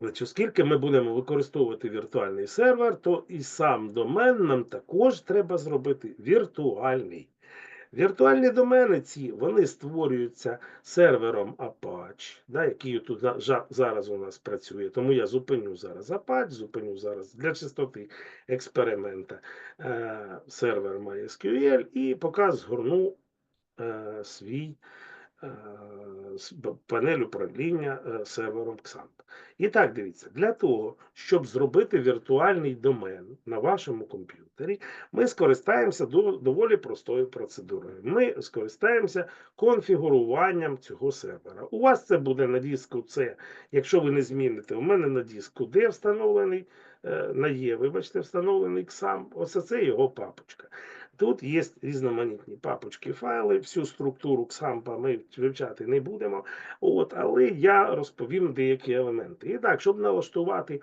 Оскільки ми будемо використовувати віртуальний сервер, то і сам домен нам також треба зробити віртуальний. Віртуальні домени ці вони створюються сервером Apache, да, який тут зараз у нас працює. Тому я зупиню зараз Apache, зупиню зараз для чистоти експеримента е, сервер MySQL і поки згорну е, свій панель управління е, сервером XAMPP. І так, дивіться, для того, щоб зробити віртуальний домен на вашому комп'ютері, ми скористаємося до- доволі простою процедурою. Ми скористаємося конфігуруванням цього сервера. У вас це буде на диску C, якщо ви не зміните. У мене на диску D встановлений, е, на Є, вибачте, встановлений XAMPP. Оце це його папочка. Тут є різноманітні папочки, файли, всю структуру XAMPP ми вивчати не будемо. От, але я розповім деякі елементи. І так, щоб налаштувати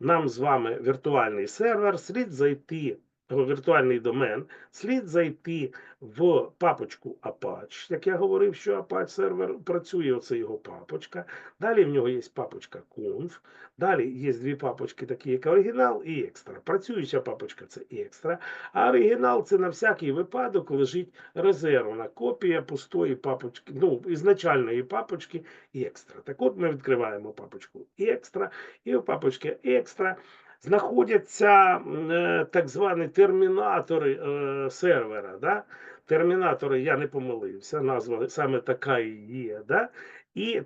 нам з вами віртуальний сервер, слід зайти віртуальний домен, слід зайти в папочку Apache. Як я говорив, що Apache сервер працює, оце його папочка. Далі в нього є папочка conf. Далі є дві папочки, такі як оригінал і екстра. Працююча папочка це екстра, а оригінал це на всякий випадок лежить резервна копія пустої папочки, ну, ізначальної папочки екстра. Так от ми відкриваємо папочку екстра, і в папочці екстра знаходяться е, так звані термінатори е, сервера. Да? Термінатори, я не помилився, назва саме така і є. Да? І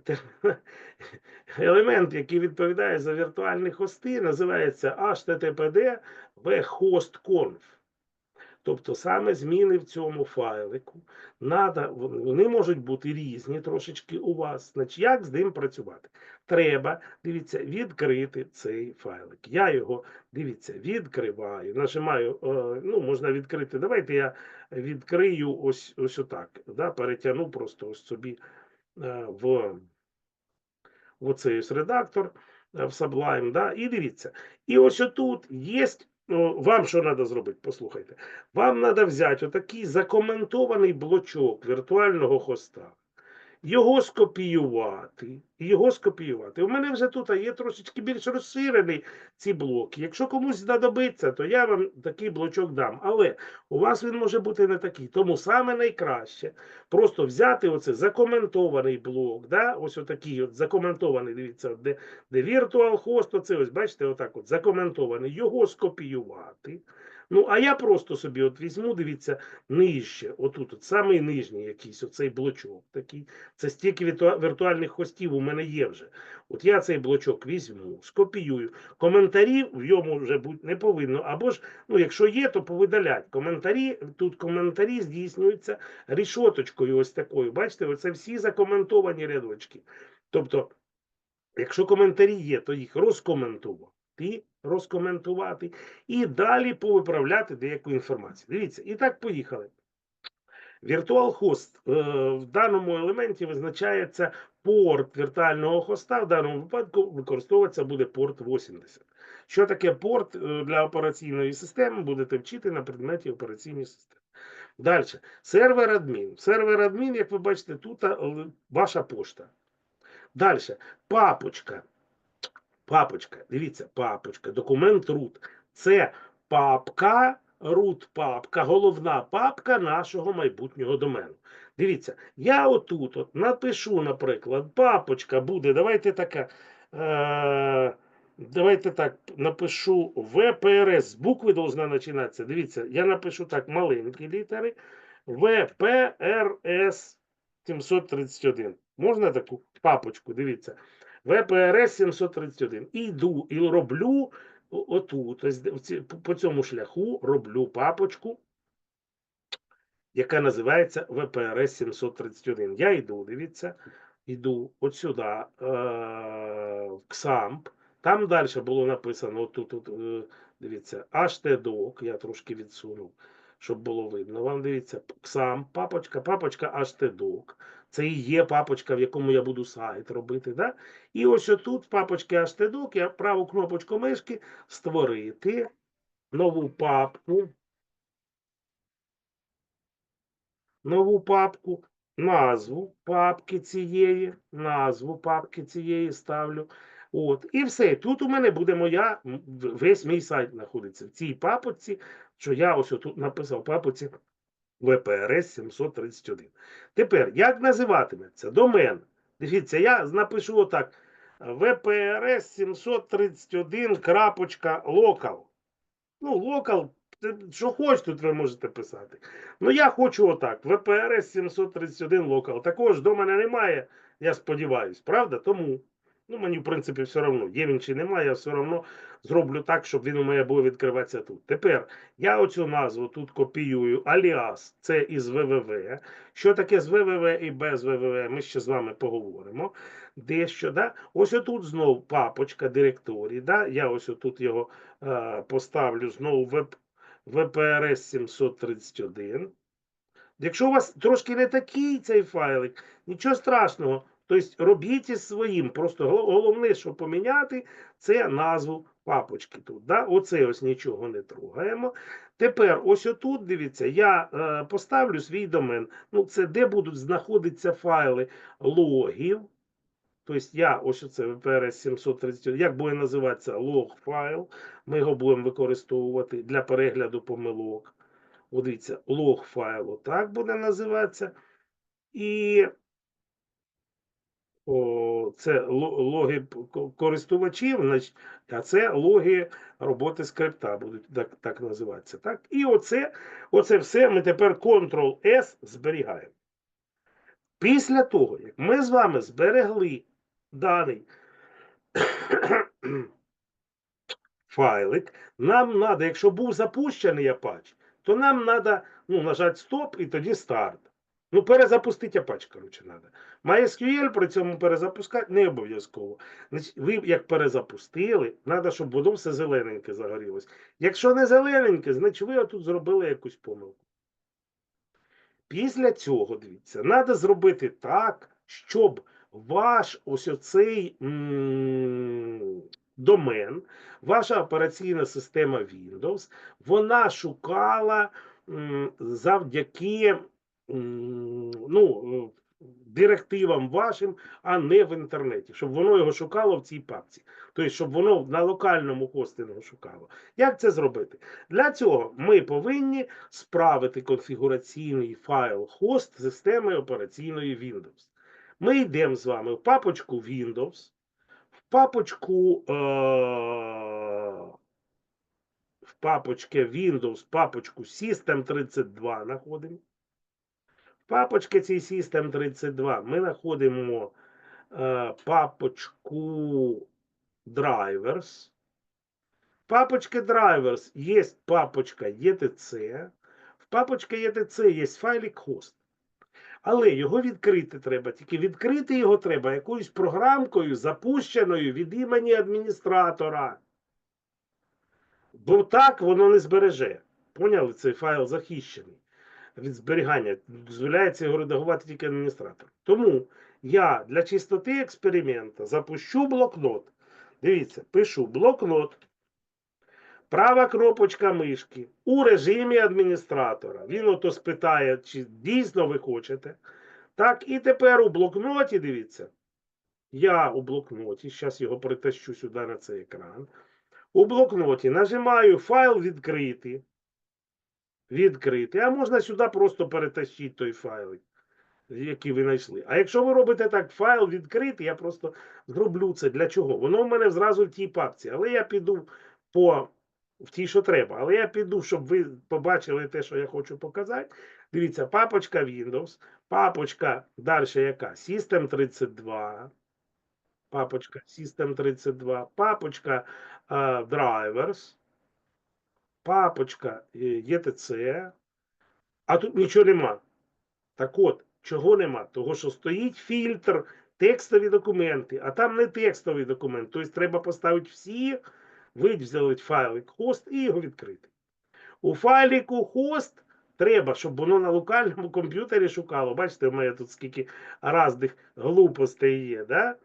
елемент, який відповідає за віртуальні хости, називається HTTPD vHostConf. Тобто саме зміни в цьому файлику. Надо, вони можуть бути різні трошечки у вас. Значить, як з ним працювати? Треба, дивіться, відкрити цей файлик. Я його, дивіться, відкриваю, нажимаю, е, ну, можна відкрити. Давайте я відкрию ось, ось отак. Да, перетягну просто ось собі е, в, в оцей ось редактор е, в Sublime. Да, і дивіться. І ось отут є. Ну, вам що треба зробити? Послухайте. Вам треба взяти отакий закоментований блочок віртуального хоста, його скопіювати, його скопіювати. У мене вже тут є трошечки більш розширений ці блоки. Якщо комусь знадобиться, то я вам такий блочок дам. Але у вас він може бути не такий. Тому саме найкраще просто взяти оце закоментований блок, да? ось отакий от закоментований, дивіться, де, де Virtual Host, оце ось, бачите, отак от закоментований, його скопіювати. Ну, а я просто собі от візьму, дивіться, нижче, отут, от самий нижній якийсь оцей блочок такий. Це стільки віртуальних хостів у мене є вже. От я цей блочок візьму, скопіюю. Коментарів в йому вже бути не повинно. Або ж, ну, якщо є, то повидалять. Коментарі, тут коментарі здійснюються рішоточкою ось такою. Бачите, оце всі закоментовані рядочки. Тобто, якщо коментарі є, то їх розкоментувати, розкоментувати і далі повиправляти деяку інформацію. Дивіться, і так поїхали. Virtual host е, в даному елементі визначається порт віртуального хоста. В даному випадку використовуватися буде порт 80. Що таке порт е, для операційної системи, будете вчити на предметі операційної системи. Далі. Сервер адмін. Сервер адмін, як ви бачите, тут е, ваша пошта. Далі. Папочка. Папочка. Дивіться, папочка. Документ root. Це папка, root папка, головна папка нашого майбутнього домену. Дивіться, я отут от напишу, наприклад, папочка буде. Давайте така. Е, давайте так напишу ВПРС. З букви должна починатися. Дивіться, я напишу так маленькі літери. ВПРС 731. Можна таку папочку? Дивіться. ВПРС 731. І йду і роблю о- отут, ось де- в ці- по- цьому шляху роблю папочку, яка називається ВПРС 731. Я йду, дивіться, йду от сюди, е, в XAMPP. Там далі було написано, отут, тут, е, дивіться, HTDoc, я трошки відсунув, щоб було видно. Вам дивіться, XAMPP, папочка, папочка HTDoc. Це і є папочка, в якому я буду сайт робити. Да? І ось отут в папочці HTDoc я праву кнопочку мишки створити нову папку. Нову папку, назву папки цієї, назву папки цієї ставлю. От, і все. Тут у мене буде моя, весь мій сайт знаходиться в цій папочці, що я ось тут написав папочці VPRS 731. Тепер, як називатиметься домен? Дивіться, я напишу отак: VPRS 731.local. Ну, це що хоч тут ви можете писати. Ну, я хочу отак. VPRS 731 local. Такого ж до мене немає, я сподіваюся, правда? Тому. Ну, мені, в принципі, все одно. Є він чи немає, я все одно зроблю так, щоб він у мене буде відкриватися тут. Тепер я оцю назву тут копіюю. Аліас це із ВВВ. Що таке з ВВВ і без ВВВ, ми ще з вами поговоримо. Дещо, да? Ось отут знов папочка директорії. Да? Я ось отут його е, поставлю знову в VPRS 731. Якщо у вас трошки не такий цей файлик, нічого страшного. Тобто робіть із своїм. Просто головне, що поміняти, це назву папочки тут. Да? Оце ось нічого не трогаємо. Тепер, ось отут, дивіться, я е, поставлю свій домен. Ну, це де будуть знаходитися файли логів. Тобто я ось оце VPRS 731, як буде називатися лог файл, ми його будемо використовувати для перегляду помилок. От дивіться, лог файлу так буде називатися. І о, це ло- логи користувачів, значить, а це логи роботи скрипта будуть так, так називатися. Так? І оце, оце все ми тепер Ctrl-S зберігаємо. Після того, як ми з вами зберегли даний файлик, нам треба, якщо був запущений Apache, то нам треба ну, нажати стоп і тоді старт. Ну, перезапустити Apache, коротше, треба. MySQL при цьому перезапускати не обов'язково. Ви як перезапустили, треба, щоб воно все зелененьке загорілось. Якщо не зелененьке, значить ви отут зробили якусь помилку. Після цього, дивіться, треба зробити так, щоб ваш ось оцей м, домен, ваша операційна система Windows, вона шукала м, завдяки ну, е, директивам вашим, а не в інтернеті, щоб воно його шукало в цій папці. Тобто, щоб воно на локальному хостингу шукало. Як це зробити? Для цього ми повинні справити конфігураційний файл хост системи операційної Windows. Ми йдемо з вами в папочку Windows, в папочку е- в папочці Windows, папочку System32 знаходимо. В папочці цій System32 ми знаходимо е, папочку Drivers. В папочке Drivers есть папочка ETC. В папочці ETC є файлик host. Але його відкрити треба. Тільки відкрити його треба якоюсь програмкою, запущеною від імені адміністратора. Бо так воно не збереже. Поняли? Цей файл захищений від зберігання. Дозволяється його редагувати тільки адміністратор. Тому я для чистоти експерименту запущу блокнот. Дивіться, пишу блокнот. Права кнопочка мишки у режимі адміністратора. Він ото спитає, чи дійсно ви хочете. Так, і тепер у блокноті, дивіться. Я у блокноті, зараз його притащу сюди на цей екран. У блокноті нажимаю файл відкрити. Відкрити. А можна сюди просто перетащити той файл, який ви знайшли. А якщо ви робите так, файл відкрити, я просто зроблю це. Для чого? Воно в мене зразу в тій папці. Але я піду по в тій, що треба. Але я піду, щоб ви побачили те, що я хочу показати. Дивіться, папочка Windows, папочка далі яка? System 32. Папочка System 32, папочка е, Drivers, папочка е, ETC, а тут нічого нема. Так от, чого нема? Того, що стоїть фільтр, текстові документи, а там не текстовий документ. Тобто треба поставити всі, виділити файлик хост і його відкрити. У файлику хост треба, щоб воно на локальному комп'ютері шукало. Бачите, у мене тут скільки разних глупостей є. Да?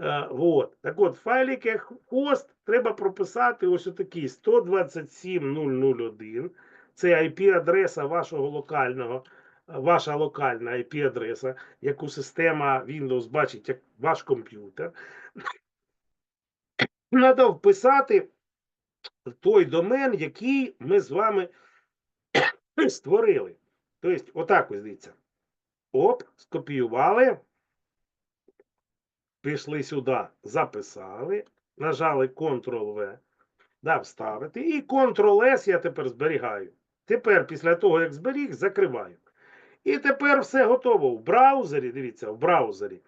Е, вот. Так от, в файлике хост треба прописати ось отакий 127.001. Це IP-адреса вашого локального, ваша локальна IP-адреса, яку система Windows бачить як ваш комп'ютер. треба вписати той домен, який ми з вами створили. Тобто, отак ось дивіться. Оп, скопіювали. Пішли сюди, записали, нажали Ctrl-V, да, вставити. І Ctrl-S я тепер зберігаю. Тепер, після того, як зберіг, закриваю. І тепер все готово. В браузері, дивіться, в браузері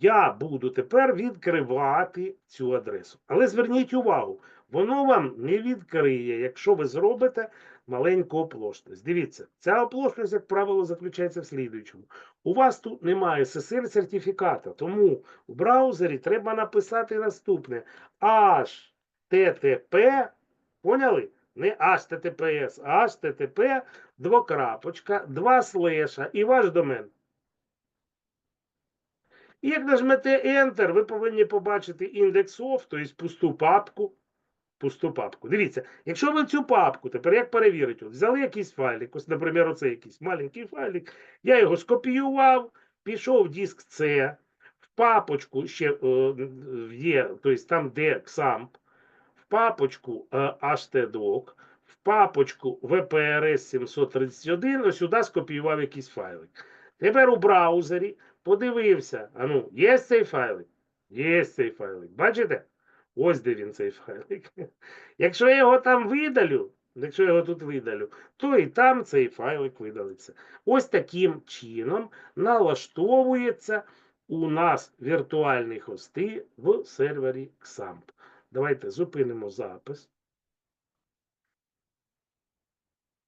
я буду тепер відкривати цю адресу. Але зверніть увагу, воно вам не відкриє, якщо ви зробите маленьку оплошність. Дивіться, ця оплошність, як правило, заключається в слідуючому. У вас тут немає SSL-сертифіката, тому в браузері треба написати наступне HTTP, поняли? Не HTTPS, а HTTP, двокрапочка, два слеша і ваш домен. І як нажмете Enter, ви повинні побачити індексов, тобто пусту папку. Пусту папку. Дивіться, якщо ви цю папку, тепер як перевірити, взяли якийсь файлик, ось, наприклад, оце якийсь маленький файлик, я його скопіював, пішов в диск C, в папочку ще е, є, тобто там, де XAMPP, в папочку е, HTDoc, в папочку VPRS 731, ось сюди скопіював якийсь файлик. Тепер у браузері подивився, а ну, є цей файлик? Є цей файлик. Бачите? Ось де він цей файлик. Якщо я його там видалю, якщо я його тут видалю, то і там цей файлик видалиться. Ось таким чином налаштовується у нас віртуальні хости в сервері XAMPP. Давайте зупинимо запис.